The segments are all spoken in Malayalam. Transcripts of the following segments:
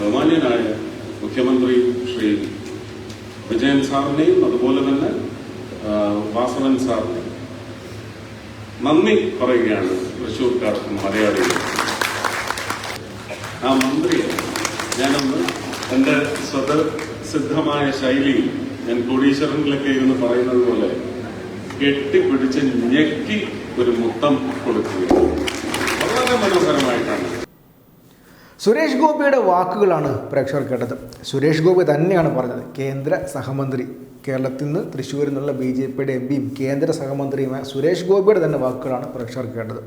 ബഹുമാന്യനായ മുഖ്യമന്ത്രി ശ്രീ വിജയൻ സാറിനെയും അതുപോലെ തന്നെ വാസവൻ സാറിനെയും നന്ദി പറയുകയാണ് തൃശ്ശൂർക്കാർക്കും മലയാളികൾ. ആ മന്ത്രിയെ ഞാനൊന്ന് എന്റെ സ്വതസിദ്ധമായ ശൈലിയിൽ ഞാൻ കോടീശ്വരനിലൊക്കെ ഇരുന്ന് പറയുന്നത് പോലെ കെട്ടിപ്പിടിച്ച് ഞെക്കി ഒരു മുത്തം കൊടുക്കുക വളരെ മനോഹരമായിട്ടാണ്. സുരേഷ് ഗോപിയുടെ വാക്കുകളാണ് പ്രേക്ഷകർ കേട്ടത്. സുരേഷ് ഗോപി തന്നെയാണ് പറഞ്ഞത്. കേന്ദ്ര സഹമന്ത്രി. കേരളത്തിൽ നിന്ന് തൃശ്ശൂരിൽ നിന്നുള്ള ബി ജെ പിയുടെ എം പിയും കേന്ദ്ര സഹമന്ത്രിയുമായ സുരേഷ് ഗോപിയുടെ തന്നെ വാക്കുകളാണ് പ്രേക്ഷകർ കേട്ടത്.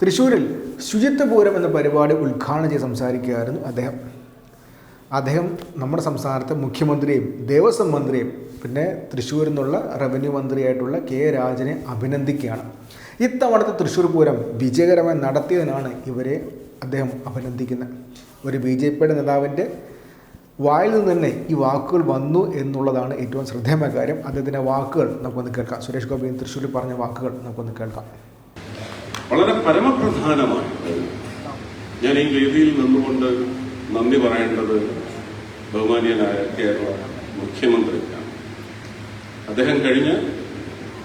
തൃശ്ശൂരിൽ ശുചിത്വ പൂരം എന്ന പരിപാടി ഉദ്ഘാടനം ചെയ്ത് സംസാരിക്കുകയായിരുന്നു അദ്ദേഹം. അദ്ദേഹം നമ്മുടെ സംസ്ഥാനത്തെ മുഖ്യമന്ത്രിയും ദേവസ്വം മന്ത്രിയും പിന്നെ തൃശ്ശൂരിൽ നിന്നുള്ള റവന്യൂ മന്ത്രിയായിട്ടുള്ള കെ രാജനെ അഭിനന്ദിക്കുകയാണ്. ഇത്തവണത്തെ തൃശ്ശൂർ പൂരം വിജയകരമായി നടത്തിയതിനാണ് ഇവരെ അദ്ദേഹം അഭിനന്ദിക്കുന്നത് ഒരു ബി ജെ പിയുടെ നേതാവിന്റെ വായിൽ നിന്ന് തന്നെ ഈ വാക്കുകൾ വന്നു എന്നുള്ളതാണ് ഏറ്റവും ശ്രദ്ധേയമായ കാര്യം. അദ്ദേഹത്തിന്റെ വാക്കുകൾ നമുക്കൊന്ന് കേൾക്കാം. സുരേഷ് ഗോപി തൃശ്ശൂരിൽ പറഞ്ഞ വാക്കുകൾ നമുക്കൊന്ന് കേൾക്കാം. വളരെ പരമപ്രധാനമായിട്ട് ഞാൻ ഈ വേദിയിൽ നിന്നുകൊണ്ട് നന്ദി പറയേണ്ടത് ബഹുമാനിയനായ കേരള മുഖ്യമന്ത്രിക്കാണ്. അദ്ദേഹം കഴിഞ്ഞ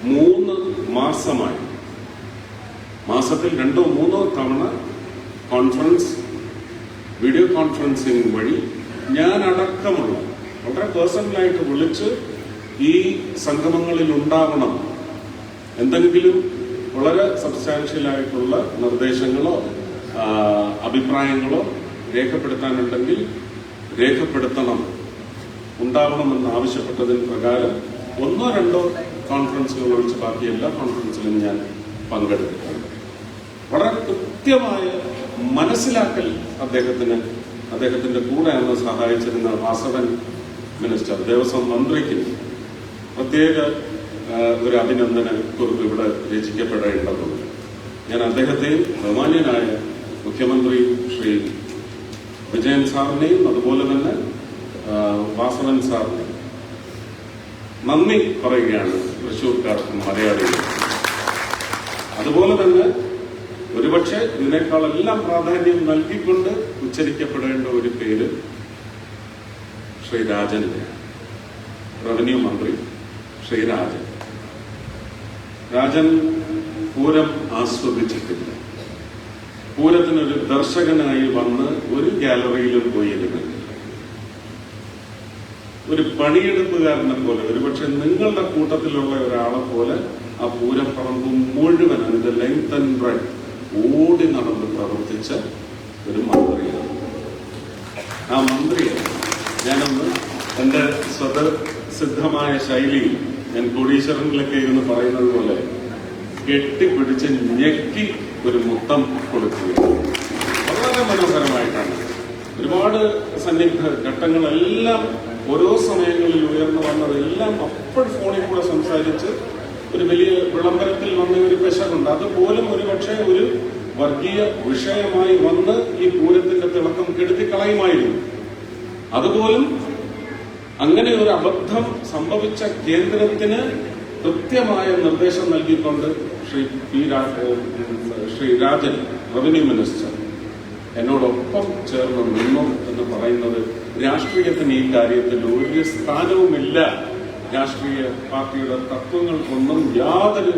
മൂന്ന് മാസമായി മാസത്തിൽ രണ്ടോ മൂന്നോ തവണ കോൺഫറൻസ് വീഡിയോ കോൺഫറൻസിംഗ് വഴി ഞാൻ അടക്കമുള്ള വളരെ പേഴ്സണലായിട്ട് വിളിച്ച് ഈ സംഗമങ്ങളിൽ ഉണ്ടാവണം. എന്തെങ്കിലും വളരെ സബ്സ്റ്റാൻഷ്യലായിട്ടുള്ള നിർദ്ദേശങ്ങളോ അഭിപ്രായങ്ങളോ രേഖപ്പെടുത്താനുണ്ടെങ്കിൽ രേഖപ്പെടുത്തണം. ഉണ്ടാവണമെന്ന് ആവശ്യപ്പെട്ടതിന് പ്രകാരം ഒന്നോ രണ്ടോ കോൺഫറൻസുകൾ ഒഴിച്ച് ബാക്കി എല്ലാ കോൺഫറൻസിലും ഞാൻ പങ്കെടുത്തിട്ടുണ്ട് വളരെ കൃത്യമായ മനസ്സിലാക്കൽ അദ്ദേഹത്തിന് അദ്ദേഹത്തിന്റെ കൂടെ അന്ന് സഹായിച്ചിരുന്ന വാസവൻ മിനിസ്റ്റർ ദേവസ്വം മന്ത്രിക്ക് പ്രത്യേക ഒരു അഭിനന്ദന കുറിപ്പ് ഇവിടെ രചിക്കപ്പെടേണ്ടതുണ്ട്. ഞാൻ അദ്ദേഹത്തെ ബഹുമാന്യനായ മുഖ്യമന്ത്രി ശ്രീ വിജയൻ സാറിനെയും അതുപോലെ തന്നെ വാസവൻ സാറിനെയും നന്ദി പറയുകയാണ് തൃശ്ശൂർക്കാർക്കും മലയാളികൾ. അതുപോലെ തന്നെ ഒരുപക്ഷെ ഇതിനേക്കാളെല്ലാം പ്രാധാന്യം നൽകിക്കൊണ്ട് ഉച്ചരിക്കപ്പെടേണ്ട ഒരു പേര് ശ്രീ റവന്യൂ മന്ത്രി ശ്രീ രാജൻ രാജൻ പൂരം ആസ്വദിച്ചിട്ടില്ല. പൂരത്തിനൊരു ദർശകനായി വന്ന് ഒരു ഗാലറിയിലും പോയിരുന്നില്ല. ഒരു പണിയെടുപ്പുകാരനെ പോലെ ഒരുപക്ഷെ നിങ്ങളുടെ കൂട്ടത്തിലുള്ള ഒരാളെ പോലെ ആ പൂരപ്പറമ്പ് മുഴുവൻ അതിന്റെ ലെങ്ത് ആൻഡ് ബ്രെഡ് ഓടി നടന്ന് പ്രവർത്തിച്ച ഒരു മന്ത്രിയാണ്. ആ മന്ത്രിയെ ഞാനൊന്ന് എന്റെ സ്വതസിദ്ധമായ ശൈലിയിൽ ഞാൻ കോടീശ്വരനിലൊക്കെ ഇരുന്ന് പറയുന്നത് പോലെ കെട്ടിപ്പിടിച്ച് ഞെക്കി ഒരു മുത്തം കൊടുക്കുക വളരെ മനോഹരമായിട്ടാണ്. ഒരുപാട് സന്നിഗ്ധ ഘട്ടങ്ങളെല്ലാം ഓരോ സമയങ്ങളിൽ ഉയർന്നു വന്നതെല്ലാം അപ്പോൾ ഫോണിൽ കൂടെ സംസാരിച്ച് ഒരു വലിയ വിളംബരത്തിൽ വന്ന ഒരു പെശകുണ്ട്. അതുപോലും ഒരുപക്ഷെ ഒരു വർഗീയ വിഷയമായി വന്ന് ഈ പൂരത്തിന്റെ തിളക്കം കെടുത്തിക്കളയുമായിരുന്നു. അതുപോലും അങ്ങനെ ഒരു അബദ്ധം സംഭവിച്ച കേന്ദ്രത്തിന് കൃത്യമായ നിർദ്ദേശം നൽകിക്കൊണ്ട് Shri P Shri Rajan revenue minister എന്നോടൊപ്പം ചേർന്ന് നിന്നു എന്ന് പറയുന്നത് രാഷ്ട്രീയത്തിന് ഈ കാര്യത്തിൽ ഒരു സ്ഥാനവുമില്ല. രാഷ്ട്രീയ പാർട്ടിയുടെ തത്വങ്ങൾക്കൊന്നും യാതൊരു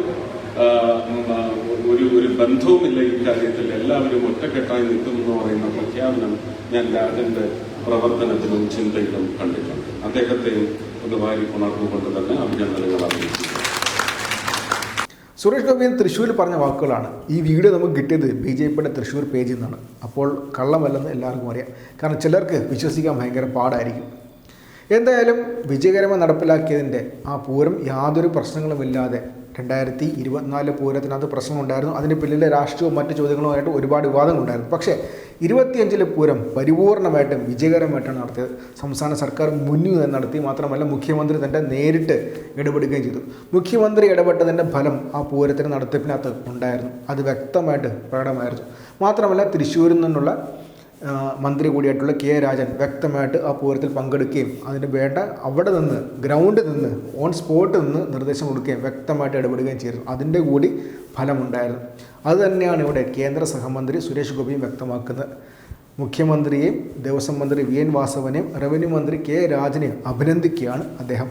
ഒരു ഒരു ബന്ധവുമില്ല ഈ കാര്യത്തിൽ. എല്ലാവരും ഒറ്റക്കെട്ടായി നിൽക്കുന്നു പറയുന്ന പ്രഖ്യാപനം ഞാൻ രാജന്റെ പ്രവർത്തനത്തിലും ചിന്തയിലും കണ്ടിട്ടുണ്ട്. അദ്ദേഹത്തെയും ഒന്ന് വാരി ഉണർന്നുകൊണ്ട് തന്നെ അഭിനന്ദനങ്ങൾ അറിയിച്ചു സുരേഷ് ഗോപി തൃശ്ശൂരിൽ പറഞ്ഞ വാക്കുകളാണ്. ഈ വീഡിയോ നമുക്ക് കിട്ടിയത് ബി ജെ പിയുടെ തൃശ്ശൂർ പേജിൽ നിന്നാണ്. അപ്പോൾ കള്ളമല്ലെന്ന് എല്ലാവർക്കും അറിയാം. കാരണം ചിലർക്ക് വിശ്വസിക്കാൻ ഭയങ്കര പാടായിരിക്കും. എന്തായാലും വിജയകരമായി നടപ്പിലാക്കിയതിന്റെ ആ പൂരം യാതൊരു പ്രശ്നങ്ങളുമില്ലാതെ രണ്ടായിരത്തി ഇരുപത്തിനാല് പൂരത്തിനകത്ത് പ്രശ്നമുണ്ടായിരുന്നു അതിന് പിന്നിലെ രാഷ്ട്രീയവും മറ്റ് ചോദ്യങ്ങളുമായിട്ട് ഒരുപാട് വിവാദങ്ങളുണ്ടായിരുന്നു പക്ഷേ ഇരുപത്തിയഞ്ചിലെ പൂരം പരിപൂർണമായിട്ടും വിജയകരമായിട്ടാണ് നടത്തിയത്. സംസ്ഥാന സർക്കാർ മുന്നിൽ നിന്ന് നടത്തി മാത്രമല്ല മുഖ്യമന്ത്രി തന്നെ നേരിട്ട് ഇടപെടുകയും ചെയ്തു. മുഖ്യമന്ത്രി ഇടപെട്ടതിന്റെ ഫലം ആ പൂരത്തിന് നടത്തിപ്പിനകത്ത് ഉണ്ടായിരുന്നു. അത് വ്യക്തമായിട്ട് പ്രകടമായിരുന്നു. മാത്രമല്ല തൃശ്ശൂരിൽ നിന്നുള്ള മന്ത്രി കൂടിയായിട്ടുള്ള കെ രാജൻ വ്യക്തമായിട്ട് ആ പൂരത്തിൽ പങ്കെടുക്കുകയും അതിന് വേണ്ട അവിടെ നിന്ന് ഗ്രൗണ്ടിൽ നിന്ന് ഓൺ സ്പോട്ടിൽ നിന്ന് നിർദ്ദേശം കൊടുക്കുകയും വ്യക്തമായിട്ട് ഇടപെടുകയും ചെയ്തു. അതിന്റെ കൂടി ഫലമുണ്ടായിരുന്നു. അത് തന്നെയാണ് ഇവിടെ കേന്ദ്ര സഹമന്ത്രി സുരേഷ് ഗോപിയും വ്യക്തമാക്കുന്നത്. മുഖ്യമന്ത്രിയെയും ദേവസ്വം മന്ത്രി വി എൻ വാസവനെയും റവന്യൂ മന്ത്രി കെ രാജനെയും അഭിനന്ദിക്കുകയാണ് അദ്ദേഹം.